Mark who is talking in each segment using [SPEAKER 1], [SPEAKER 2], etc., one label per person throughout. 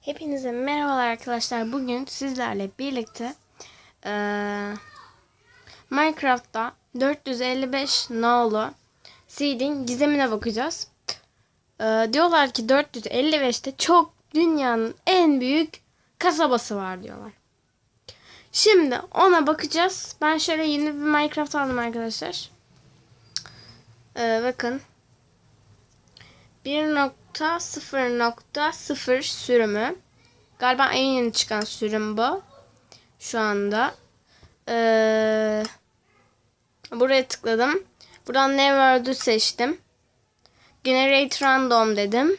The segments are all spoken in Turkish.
[SPEAKER 1] Hepinize merhabalar arkadaşlar. Bugün sizlerle birlikte eee, Minecraft'ta 455 nolu seed'in gizemine bakacağız. Eee, diyorlar ki 455'te çok dünyanın en büyük kasabası var diyorlar. Şimdi ona bakacağız. Ben şöyle yeni bir Minecraft aldım arkadaşlar. Eee, bakın. 1.0.0 sürümü. Galiba en yeni çıkan sürüm bu. Şu anda. Ee, buraya tıkladım. Buradan ne word'ü seçtim. Generate random dedim.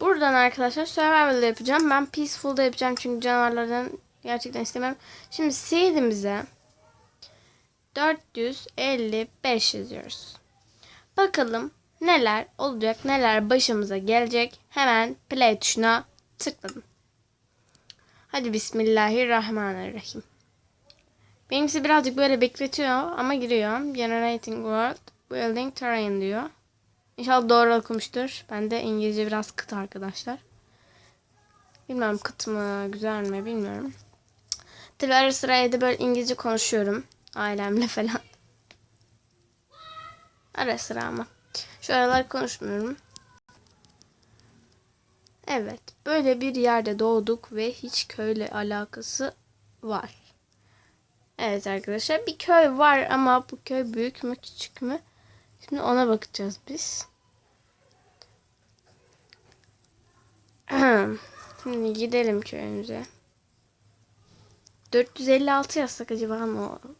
[SPEAKER 1] Buradan arkadaşlar survival'da yapacağım. Ben peaceful'da yapacağım çünkü canavarlardan gerçekten istemiyorum. Şimdi seed'imize 455 yazıyoruz. Bakalım neler olacak, neler başımıza gelecek. Hemen play tuşuna tıkladım. Hadi Bismillahirrahmanirrahim. Benimkisi birazcık böyle bekletiyor ama giriyor. Generating World, Building Terrain diyor. İnşallah doğru okumuştur. Ben de İngilizce biraz kıt arkadaşlar. Bilmiyorum kıt mı, güzel mi bilmiyorum. Tabi ara sıra evde böyle İngilizce konuşuyorum. Ailemle falan. Ara sıra ama. Şu aralar konuşmuyorum. Evet. Böyle bir yerde doğduk ve hiç köyle alakası var. Evet arkadaşlar bir köy var ama bu köy büyük mü küçük mü? Şimdi ona bakacağız biz. Şimdi gidelim köyümüze. 456 yazsak acaba ne olur?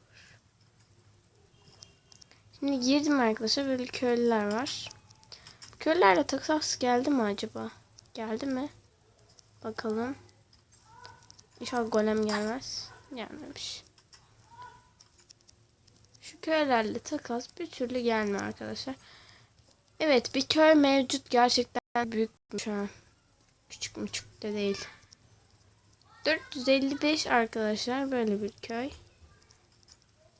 [SPEAKER 1] Şimdi girdim arkadaşlar. Böyle köylüler var. Köylülerle takas geldi mi acaba? Geldi mi? Bakalım. İnşallah golem gelmez. Gelmemiş. Şu köylerle takas bir türlü gelmiyor arkadaşlar. Evet bir köy mevcut. Gerçekten büyük şu an. Küçük müçük de değil. 455 arkadaşlar böyle bir köy.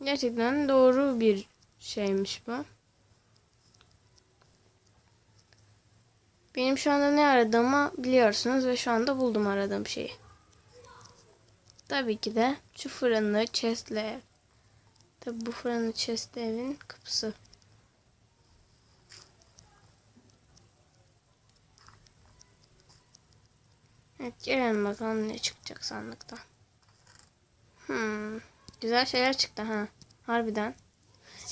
[SPEAKER 1] Gerçekten doğru bir şeymiş bu. Benim şu anda ne aradığımı biliyorsunuz ve şu anda buldum aradığım şeyi. Tabii ki de şu fırınlı chest'li ev. Tabii bu fırınlı chest'li evin kapısı. Evet gelelim bakalım ne çıkacak sandıktan. Hmm, güzel şeyler çıktı ha. Harbiden.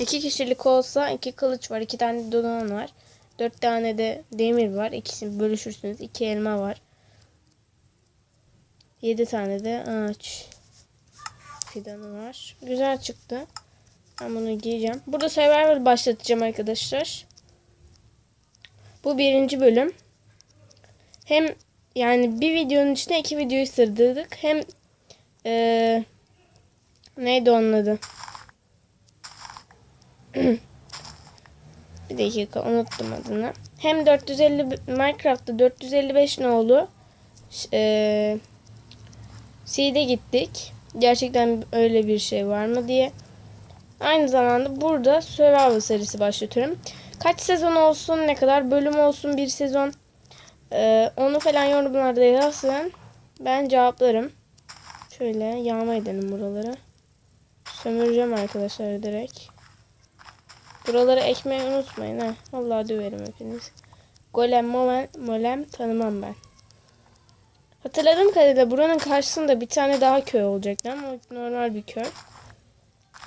[SPEAKER 1] İki kişilik olsa iki kılıç var. iki tane dodan var. Dört tane de demir var. İkisini bölüşürsünüz. iki elma var. Yedi tane de ağaç fidanı var. Güzel çıktı. Ben bunu giyeceğim. Burada survival başlatacağım arkadaşlar. Bu birinci bölüm. Hem yani bir videonun içine iki videoyu sırdırdık. Hem ee, neydi onun adı? bir dakika unuttum adını. Hem 450 Minecraft'ta 455 ne oldu? Eee Seed'e gittik. Gerçekten öyle bir şey var mı diye. Aynı zamanda burada Survival serisi başlatıyorum. Kaç sezon olsun, ne kadar bölüm olsun bir sezon. Ee, onu falan yorumlarda yazsın. Ben cevaplarım. Şöyle yağma edelim buraları. Sömüreceğim arkadaşlar direkt. Buraları ekmeği unutmayın ha. Vallahi döverim hepiniz. Golem molem, molem tanımam ben. Hatırladığım kadarıyla buranın karşısında bir tane daha köy olacaktı ama normal bir köy.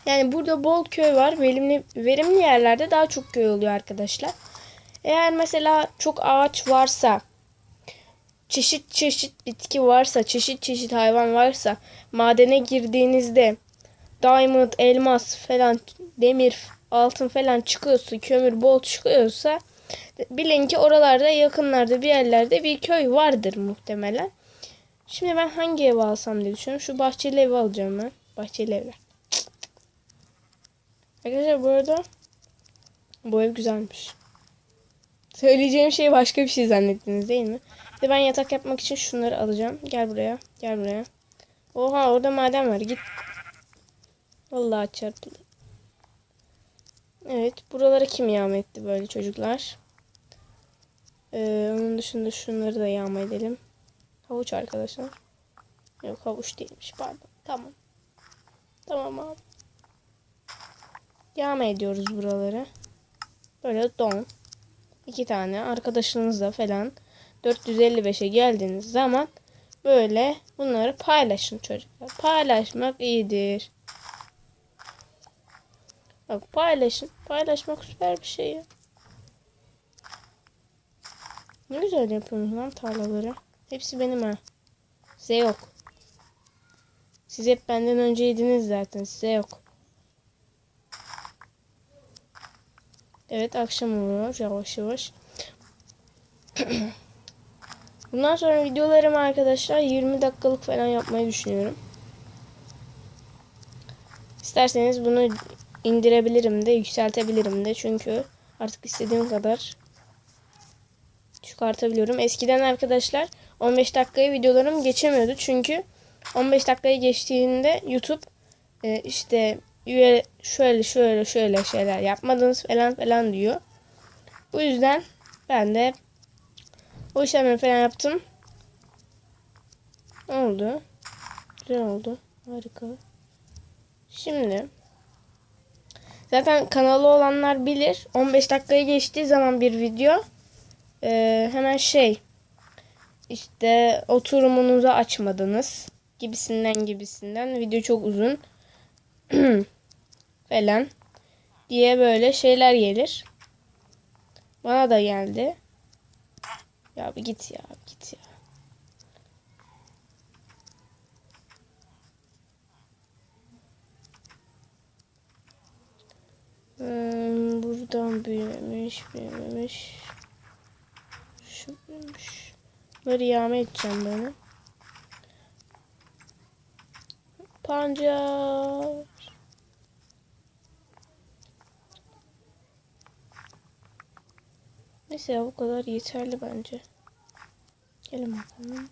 [SPEAKER 1] Yani burada bol köy var. Verimli, verimli yerlerde daha çok köy oluyor arkadaşlar. Eğer mesela çok ağaç varsa, çeşit çeşit bitki varsa, çeşit çeşit hayvan varsa, madene girdiğinizde diamond, elmas falan, demir, altın falan çıkıyorsa, kömür bol çıkıyorsa bilin ki oralarda yakınlarda bir yerlerde bir köy vardır muhtemelen. Şimdi ben hangi ev alsam diye düşünüyorum. Şu bahçeli evi alacağım ben. Bahçeli evler. Arkadaşlar bu arada bu ev güzelmiş. Söyleyeceğim şey başka bir şey zannettiniz değil mi? Ve ben yatak yapmak için şunları alacağım. Gel buraya. Gel buraya. Oha orada maden var. Git. Vallahi çarpıldı. Evet. Buralara kim yağma etti böyle çocuklar? Ee, onun dışında şunları da yağma edelim. Havuç arkadaşlar. Yok havuç değilmiş pardon. Tamam. Tamam abi. Yağma ediyoruz buraları. Böyle don. iki tane arkadaşınızla falan 455'e geldiğiniz zaman böyle bunları paylaşın çocuklar. Paylaşmak iyidir. Bak paylaşın. Paylaşmak süper bir şey ya. Ne güzel yapıyorsunuz lan tarlaları. Hepsi benim ha. Size yok. Siz hep benden önceydiniz zaten. Size yok. Evet akşam oluyor yavaş yavaş. Bundan sonra videolarımı arkadaşlar 20 dakikalık falan yapmayı düşünüyorum. İsterseniz bunu indirebilirim de yükseltebilirim de çünkü artık istediğim kadar çıkartabiliyorum. Eskiden arkadaşlar 15 dakikaya videolarım geçemiyordu çünkü 15 dakikayı geçtiğinde YouTube e, işte şöyle şöyle şöyle şeyler yapmadınız falan falan diyor. Bu yüzden ben de o işlemleri falan yaptım. Oldu? Güzel oldu. Harika. Şimdi zaten kanalı olanlar bilir. 15 dakikayı geçtiği zaman bir video e, hemen şey işte oturumunuzu açmadınız gibisinden gibisinden video çok uzun falan diye böyle şeyler gelir. Bana da geldi. Ya bir git ya. Buradan büyümemiş, büyümemiş. Şu büyümüş. Bunları yağma edeceğim böyle. Pancar. Neyse bu kadar yeterli bence. Gelin bakalım.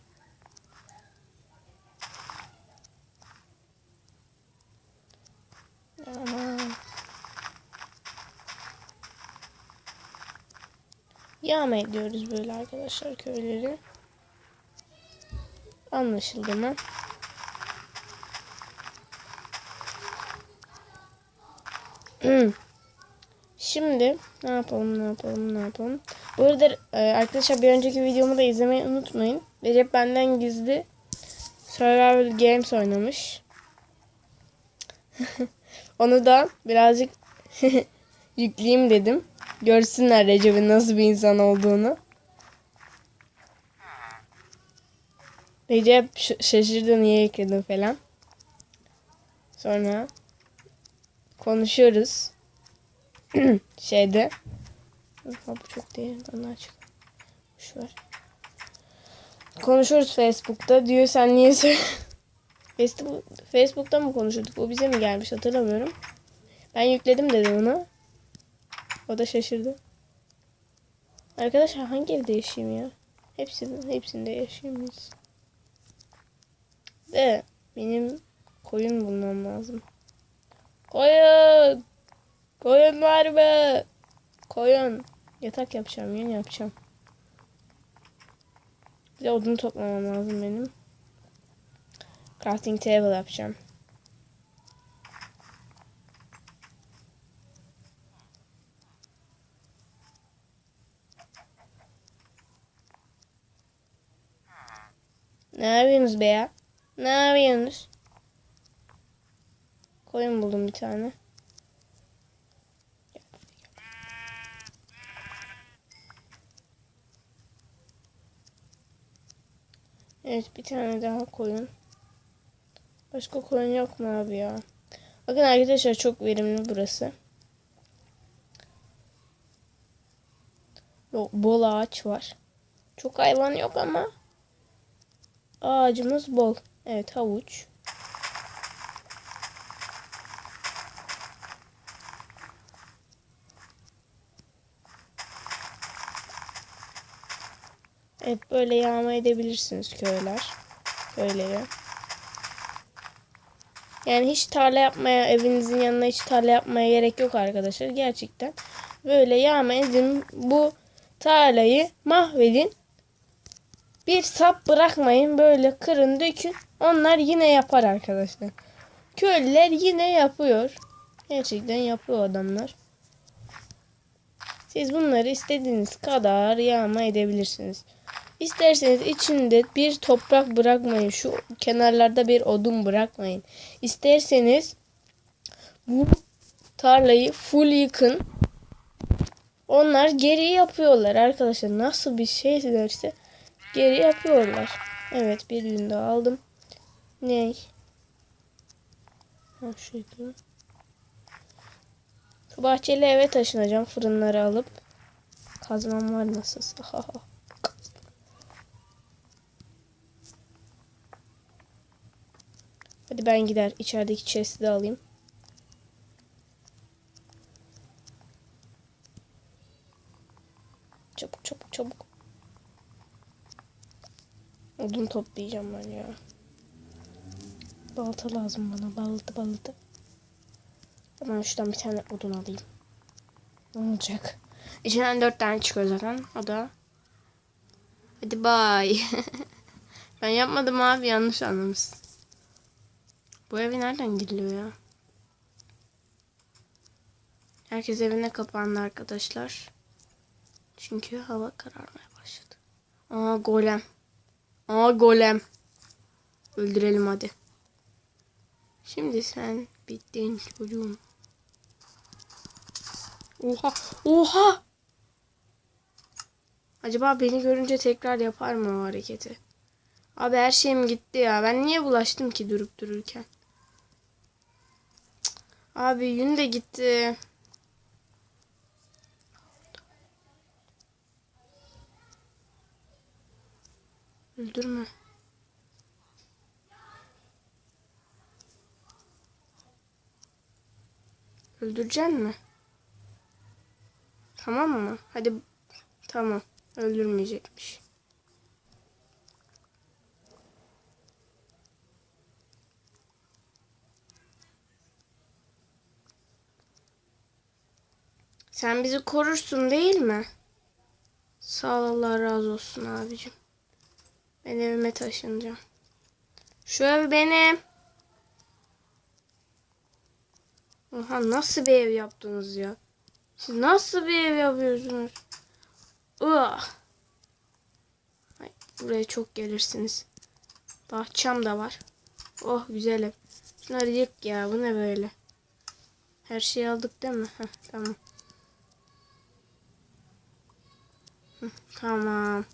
[SPEAKER 1] Ama yağma ediyoruz böyle arkadaşlar köyleri. Anlaşıldı mı? Hmm. Şimdi ne yapalım ne yapalım ne yapalım. Bu arada e, arkadaşlar bir önceki videomu da izlemeyi unutmayın. Recep benden gizli Survival Games oynamış. Onu da birazcık yükleyeyim dedim. Görsünler Recep'in nasıl bir insan olduğunu. Recep şaşırdı niye yükledin falan. Sonra konuşuyoruz. Şeyde. Bu çok değil. Onu açık. Boş ver. Konuşuyoruz Facebook'ta. Diyor sen niye. Facebook, Facebook'ta mı konuşuyorduk? O bize mi gelmiş hatırlamıyorum. Ben yükledim dedi ona. O da şaşırdı. Arkadaşlar hangi evde yaşayayım ya? Hepsinde, hepsinde yaşayayım biz. De benim koyun bulmam lazım. Koyun! Koyun var mı? Koyun. Yatak yapacağım, yeni yapacağım. Bir de odun toplamam lazım benim. Crafting table yapacağım. Ne yapıyorsunuz be ya? Ne yapıyorsunuz? Koyun buldum bir tane. Evet bir tane daha koyun. Başka koyun yok mu abi ya? Bakın arkadaşlar çok verimli burası. Bol ağaç var. Çok hayvan yok ama ağacımız bol. Evet havuç. Evet böyle yağma edebilirsiniz köyler. Köyleri. Yani hiç tarla yapmaya, evinizin yanına hiç tarla yapmaya gerek yok arkadaşlar. Gerçekten böyle yağma edin. Bu tarlayı mahvedin. Bir sap bırakmayın böyle kırın dökün. Onlar yine yapar arkadaşlar. Köylüler yine yapıyor. Gerçekten yapıyor adamlar. Siz bunları istediğiniz kadar yağma edebilirsiniz. İsterseniz içinde bir toprak bırakmayın. Şu kenarlarda bir odun bırakmayın. İsterseniz bu tarlayı full yıkın. Onlar geri yapıyorlar arkadaşlar. Nasıl bir şeylerse geri yapıyorlar. Evet bir gün daha aldım. Ney? Ha şuydu. Şu bahçeli eve taşınacağım. Fırınları alıp. Kazmam var nasılsa. Hadi ben gider içerideki chest'i de alayım. Odun toplayacağım ben ya. Balta lazım bana. Balta balta. Hemen şuradan bir tane odun alayım. Ne olacak? İçinden dört tane çıkıyor zaten. O da. Hadi bay. ben yapmadım abi yanlış anlamışsın. Bu evi nereden giriliyor ya? Herkes evine kapandı arkadaşlar. Çünkü hava kararmaya başladı. Aa golem. Aa golem. Öldürelim hadi. Şimdi sen bittin çocuğum. Oha. Oha. Acaba beni görünce tekrar yapar mı o hareketi? Abi her şeyim gitti ya. Ben niye bulaştım ki durup dururken? Abi yün de gitti. Öldürme. Öldüreceksin mi? Tamam mı? Hadi tamam. Öldürmeyecekmiş. Sen bizi korursun değil mi? Sağ Allah razı olsun abicim. Ben evime taşınacağım. Şu ev benim. Oha nasıl bir ev yaptınız ya? Siz nasıl bir ev yapıyorsunuz? Ugh. Ay, buraya çok gelirsiniz. Bahçem de var. Oh güzel ev. Şunları yık ya bu ne böyle? Her şeyi aldık değil mi? Heh, tamam. Hı, tamam.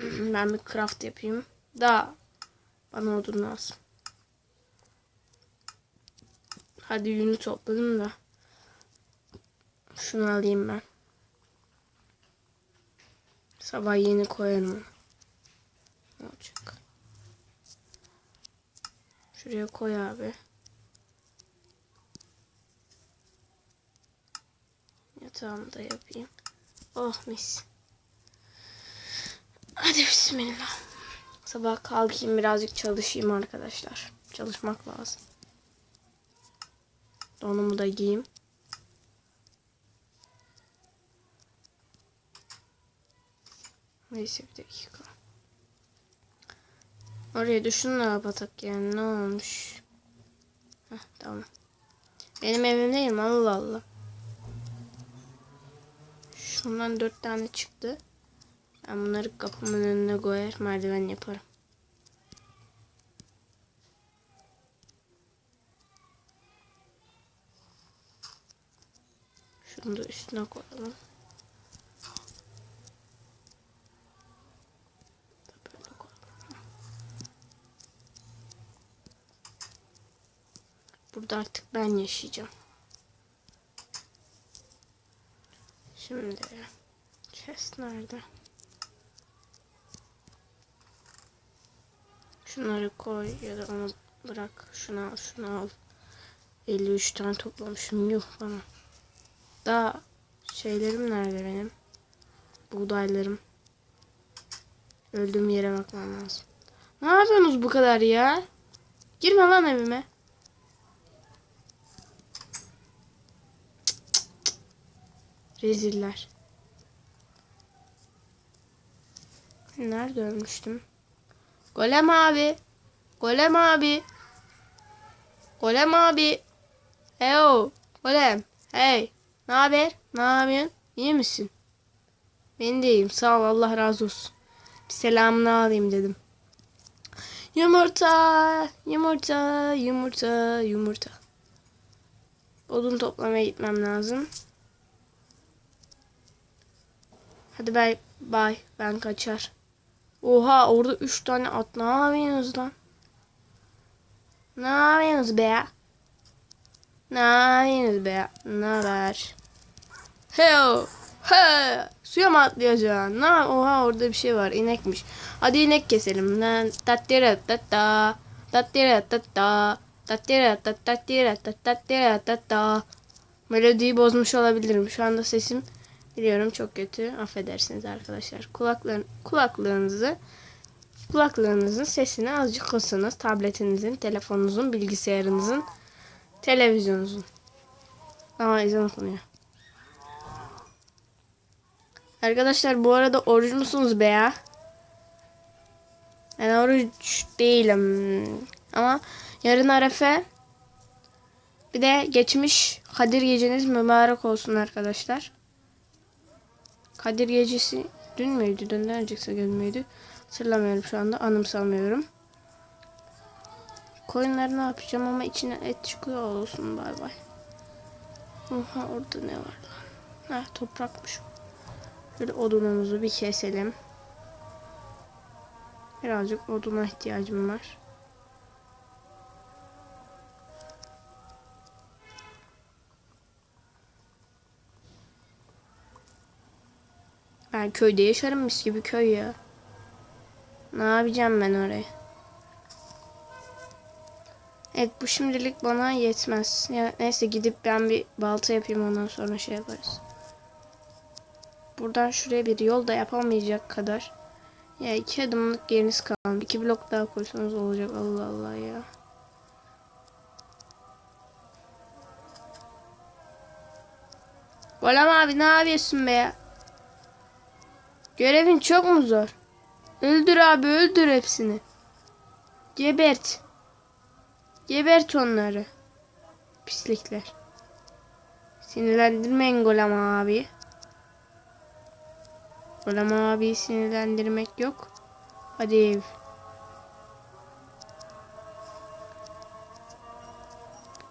[SPEAKER 1] Ben bir craft yapayım. Da bana odun lazım. Hadi yünü topladım da. Şunu alayım ben. Sabah yeni koyarım. Ne olacak? Şuraya koy abi. Yatağımı da yapayım. Oh mis. Hadi bismillah. Sabah kalkayım birazcık çalışayım arkadaşlar. Çalışmak lazım. Donumu da giyeyim. Neyse bir dakika. Oraya da şununla kapatak yani ne olmuş. Heh, tamam. Benim evimdeyim Allah Allah. Şundan dört tane çıktı. Ben bunları kapımın önüne koyar merdiven yaparım. Şunu da üstüne koyalım. Burada artık ben yaşayacağım. Şimdi chest nerede? Şunları koy ya da onu bırak. Şunu al, şunu al. 53 tane toplamışım. Yuh bana. Daha şeylerim nerede benim? Buğdaylarım. Öldüğüm yere bakmam lazım. Ne yapıyorsunuz bu kadar ya? Girme lan evime. Reziller. Nerede ölmüştüm? Golem abi. Golem abi. Golem abi. Heyo. Golem. Hey. Ne haber? Ne yapıyorsun? İyi misin? Ben de iyiyim. Sağ ol. Allah razı olsun. Bir selamını alayım dedim. Yumurta. Yumurta. Yumurta. Yumurta. Odun toplamaya gitmem lazım. Hadi bay bay. Ben kaçar. Oha orada 3 tane at. Ne yapıyorsunuz lan? Ne yapıyorsunuz be? Ne yapıyorsunuz be? Ne haber? Heo. He. Suya mı atlayacaksın? Ne? Oha orada bir şey var. İnekmiş. Hadi inek keselim. Lan tattira tatta. Tattira tatta. Tattira tattira tattira tatta. Melodiyi bozmuş olabilirim. Şu anda sesim biliyorum çok kötü. Affedersiniz arkadaşlar. Kulaklar, kulaklığınızı kulaklığınızın sesini azıcık kısınız. Tabletinizin, telefonunuzun, bilgisayarınızın, televizyonunuzun. Aa ezan okunuyor. Arkadaşlar bu arada oruç musunuz be ya? Ben oruç değilim. Ama yarın Arefe. Bir de geçmiş Kadir geceniz mübarek olsun arkadaşlar. Kadir gecesi dün müydü? Dünden önceki gün müydü? Hatırlamıyorum şu anda. Anımsamıyorum. Koyunları ne yapacağım ama içine et çıkıyor olsun bay bay. Oha orada ne var lan? Ha toprakmış. Şöyle odunumuzu bir keselim. Birazcık oduna ihtiyacım var. Ben köyde yaşarım mis gibi köy ya. Ne yapacağım ben oraya? Evet bu şimdilik bana yetmez. Ya, neyse gidip ben bir balta yapayım ondan sonra şey yaparız. Buradan şuraya bir yol da yapamayacak kadar. Ya iki adımlık yeriniz kaldı. İki blok daha koysanız olacak. Allah Allah ya. Golem abi ne yapıyorsun be ya? Görevin çok mu zor? Öldür abi öldür hepsini. Gebert. Gebert onları. Pislikler. Sinirlendirmeyin Golem abi. Golem abi sinirlendirmek yok. Hadi ev.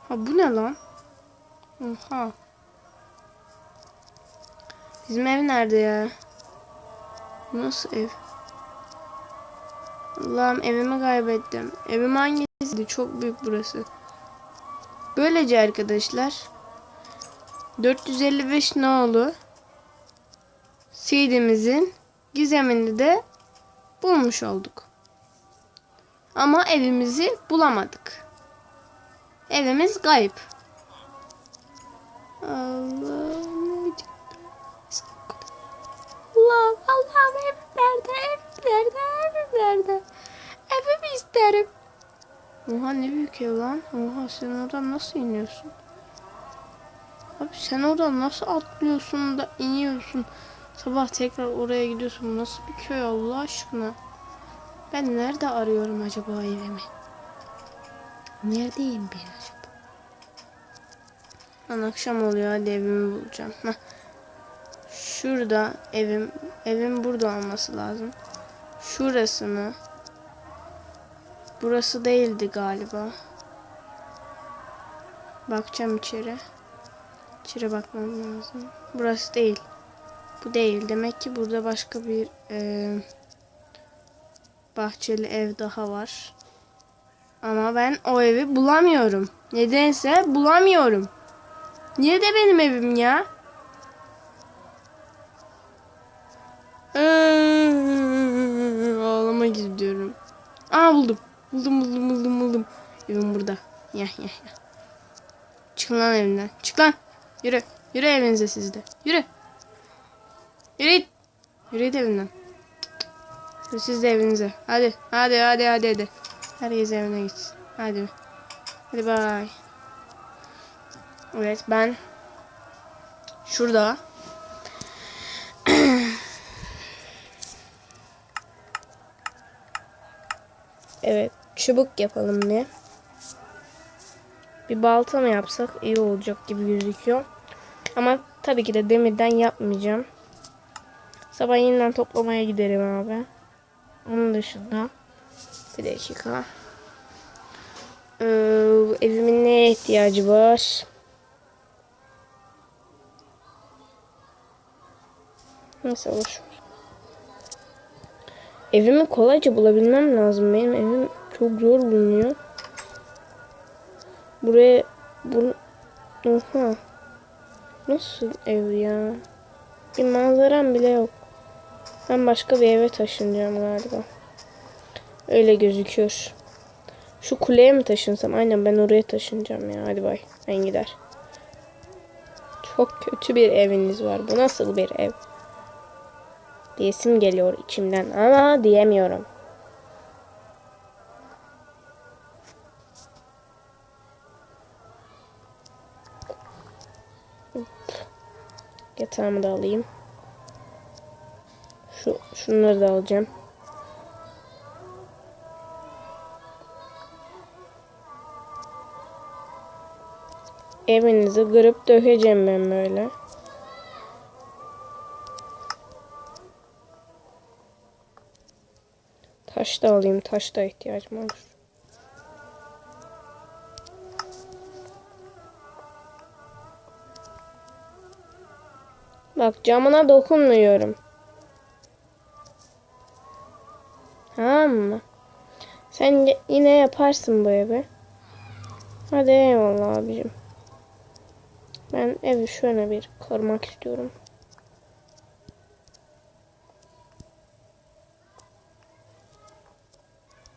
[SPEAKER 1] Ha bu ne lan? Oha. Bizim ev nerede ya? Nasıl ev? Allah'ım evimi kaybettim. Evim hangisiydi? Çok büyük burası. Böylece arkadaşlar 455 nolu seedimizin gizemini de bulmuş olduk. Ama evimizi bulamadık. Evimiz kayıp. Allah Allah'ım evim nerede? Evim nerede? Evim nerede? Evimi isterim. Oha ne büyük ev lan. Oha sen oradan nasıl iniyorsun? Abi sen oradan nasıl atlıyorsun da iniyorsun? Sabah tekrar oraya gidiyorsun. Nasıl bir köy Allah aşkına? Ben nerede arıyorum acaba evimi? Neredeyim ben acaba? Lan akşam oluyor hadi evimi bulacağım. Heh. Şurada evim evim burada olması lazım. Şurası mı? Burası değildi galiba. Bakacağım içeri. İçeri bakmam lazım. Burası değil. Bu değil. Demek ki burada başka bir e, bahçeli ev daha var. Ama ben o evi bulamıyorum. Nedense bulamıyorum. Niye de benim evim ya? Ağlama gidiyorum. Aa buldum. Buldum buldum buldum buldum. Evim burada. Ya ya ya. Çıkın lan evimden. Çık lan. Yürü. Yürü evinize sizde. Yürü. Yürü. Yürü. Yürü siz de evinize. Hadi. Hadi hadi hadi hadi. Herkes evine gitsin. Hadi. Hadi bay. Evet ben şurada Evet. Çubuk yapalım bir. Bir balta mı yapsak iyi olacak gibi gözüküyor. Ama tabii ki de demirden yapmayacağım. Sabah yeniden toplamaya giderim abi. Onun dışında bir dakika. Ee, evimin neye ihtiyacı var? Neyse boş. Evimi kolayca bulabilmem lazım. Benim evim çok zor bulunuyor. Buraya bu Oha. Nasıl ev ya? Bir manzaram bile yok. Ben başka bir eve taşınacağım galiba. Öyle gözüküyor. Şu kuleye mi taşınsam? Aynen ben oraya taşınacağım ya. Hadi bay. Ben gider. Çok kötü bir eviniz var. Bu nasıl bir ev? Diyesim geliyor içimden ama diyemiyorum. Yatağımı da alayım. Şu şunları da alacağım. Evinizi kırıp dökeceğim ben böyle. Taş da alayım. Taş da ihtiyacım olur. Bak camına dokunmuyorum. Tamam mı? Sen yine yaparsın bu evi. Hadi eyvallah abicim. Ben evi şöyle bir korumak istiyorum.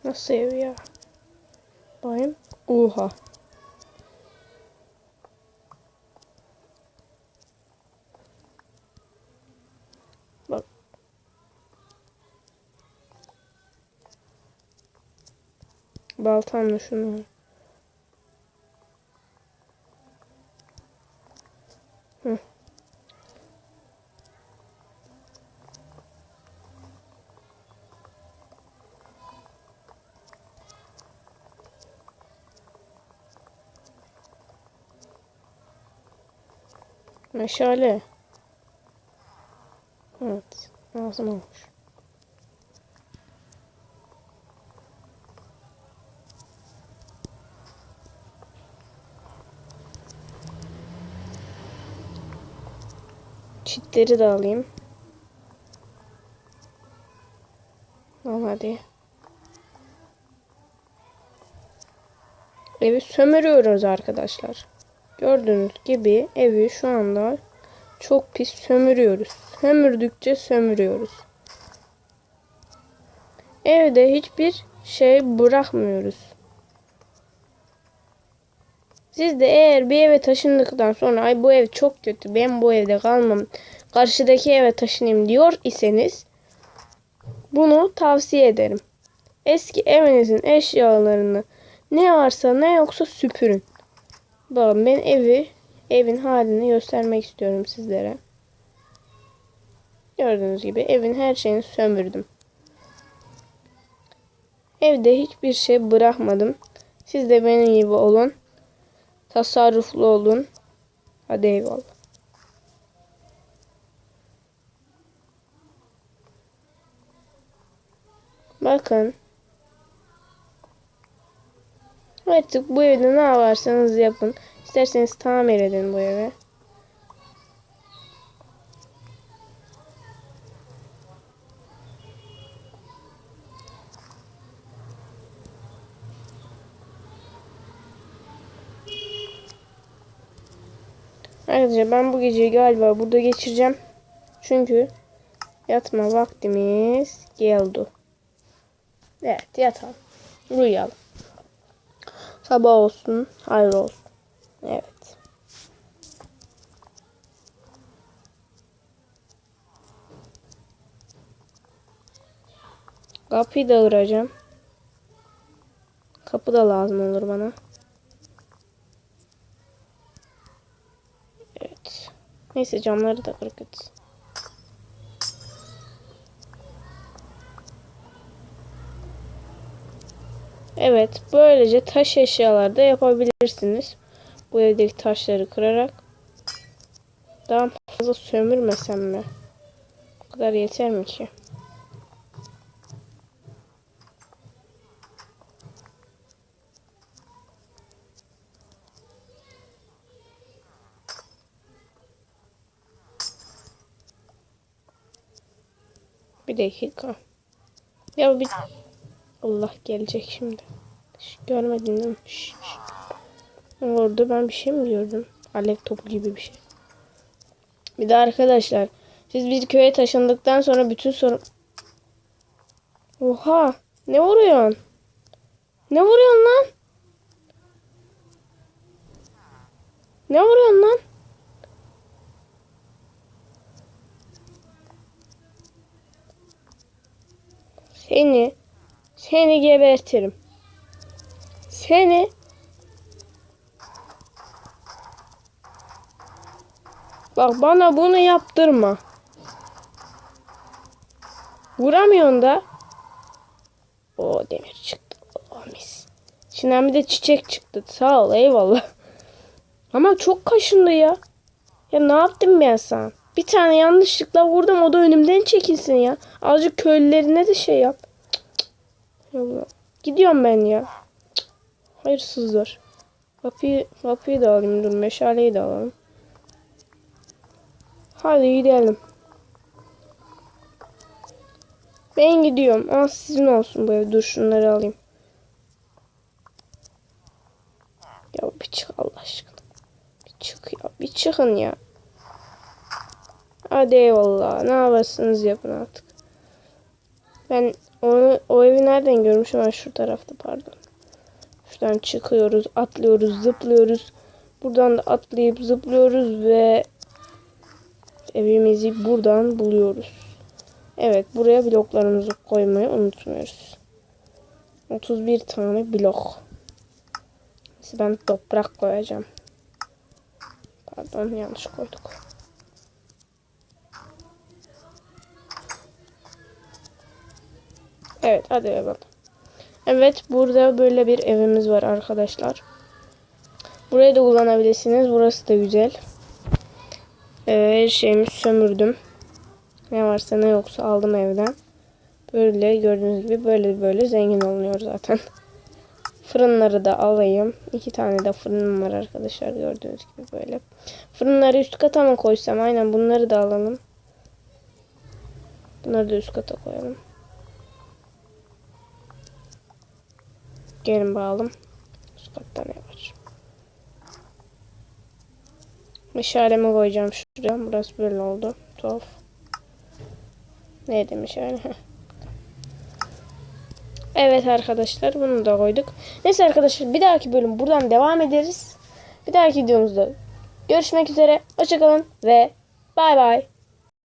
[SPEAKER 1] Nasıl ev ya? Bayım. Oha. Baltamla şunu. Hı. Meşale. Evet. Lazım olmuş. Çitleri de alayım. Al hadi. Evi sömürüyoruz arkadaşlar. Gördüğünüz gibi evi şu anda çok pis sömürüyoruz. Sömürdükçe sömürüyoruz. Evde hiçbir şey bırakmıyoruz. Siz de eğer bir eve taşındıktan sonra ay bu ev çok kötü ben bu evde kalmam karşıdaki eve taşınayım diyor iseniz bunu tavsiye ederim. Eski evinizin eşyalarını ne varsa ne yoksa süpürün. Bakın ben evi evin halini göstermek istiyorum sizlere. Gördüğünüz gibi evin her şeyini sömürdüm. Evde hiçbir şey bırakmadım. Siz de benim gibi olun. Tasarruflu olun. Hadi eyvallah. Bakın. Artık bu evde ne yaparsanız yapın. İsterseniz tamir edin bu eve. Arkadaşlar ben bu geceyi galiba burada geçireceğim. Çünkü yatma vaktimiz geldi. Evet yatalım. Uyuyalım. Sabah olsun. Hayır olsun. Evet. Kapıyı da kıracağım. Kapı da lazım olur bana. Evet. Neyse camları da kırık etsin. Evet, böylece taş eşyalar da yapabilirsiniz. Bu evdeki taşları kırarak. Daha fazla sömürmesem mi? Bu kadar yeter mi ki? Bir dakika. Ya bir... Allah gelecek şimdi. Şş, görmedin değil mi? Şş, şş. Orada ben bir şey mi gördüm? Alev topu gibi bir şey. Bir de arkadaşlar siz bir köye taşındıktan sonra bütün sorun... Oha! Ne vuruyorsun? Ne vuruyorsun lan? Ne vuruyorsun lan? Seni seni gebertirim. Seni Bak bana bunu yaptırma. Vuramıyorsun da. O demir çıktı. Oh, mis. Şimdi bir de çiçek çıktı. Sağ ol eyvallah. Ama çok kaşındı ya. Ya ne yaptım ben sana? Bir tane yanlışlıkla vurdum o da önümden çekilsin ya. Azıcık köylülerine de şey yap. Allah. Gidiyorum ben ya. Hayırsızlar. Kapıyı, kapıyı da alayım dur meşaleyi de alalım. Hadi gidelim. Ben gidiyorum. Al sizin olsun bu ev. Dur şunları alayım. Ya bir çık Allah aşkına. Bir çık ya. Bir çıkın ya. Hadi eyvallah. Ne yaparsınız yapın artık. Ben onu o evi nereden görmüşüm? Ben şu tarafta pardon. Şuradan çıkıyoruz, atlıyoruz, zıplıyoruz. Buradan da atlayıp zıplıyoruz ve evimizi buradan buluyoruz. Evet, buraya bloklarımızı koymayı unutmuyoruz. 31 tane blok. Neyse ben toprak koyacağım. Pardon, yanlış koyduk. Evet, hadi bakalım. Evet, burada böyle bir evimiz var arkadaşlar. Burayı da kullanabilirsiniz. Burası da güzel. Ee, her şeyimi sömürdüm. Ne varsa ne yoksa aldım evden. Böyle gördüğünüz gibi böyle böyle zengin olunuyor zaten. Fırınları da alayım. İki tane de fırınım var arkadaşlar gördüğünüz gibi böyle. Fırınları üst kata mı koysam? Aynen bunları da alalım. Bunları da üst kata koyalım. Gelin bakalım. Üst katta ne var? Meşalemi koyacağım şuraya. Burası böyle oldu. Tuhaf. Neydi meşale? Heh. Evet arkadaşlar bunu da koyduk. Neyse arkadaşlar bir dahaki bölüm buradan devam ederiz. Bir dahaki videomuzda görüşmek üzere. Hoşçakalın ve bay bay.